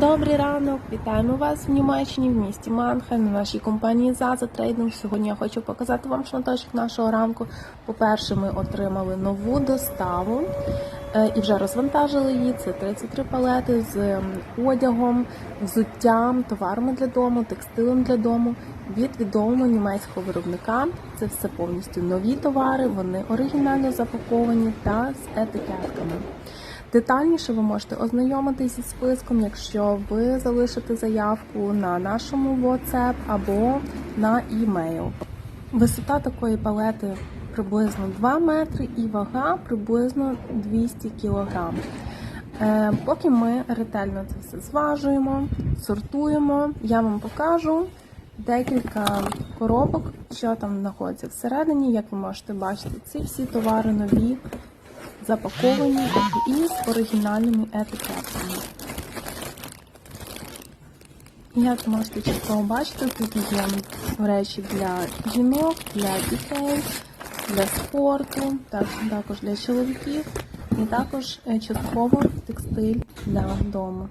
Добрий ранок, вітаємо вас в Німеччині, в місті Манхайм, на нашій компанії Zaza Trading. Сьогодні я хочу показати вам шматочок нашого ранку. По-перше, ми отримали нову доставу е, і вже розвантажили її. Це 33 палети з ем, одягом, взуттям, товарами для дому, текстилем для дому від відомого німецького виробника. Це все повністю нові товари, вони оригінально запаковані та з етикетками. Детальніше ви можете ознайомитись зі списком, якщо ви залишите заявку на нашому WhatsApp або на e-mail. Висота такої палети приблизно 2 метри і вага приблизно 200 кг. Е, Поки ми ретельно це все зважуємо, сортуємо, я вам покажу декілька коробок, що там знаходиться всередині. Як ви можете бачити, ці всі товари нові, запаковані із оригінальними етикетками. Як ви можете чітко бачити, тут є речі для жінок, для дітей, для спорту, також для чоловіків і також е, частково текстиль для дому.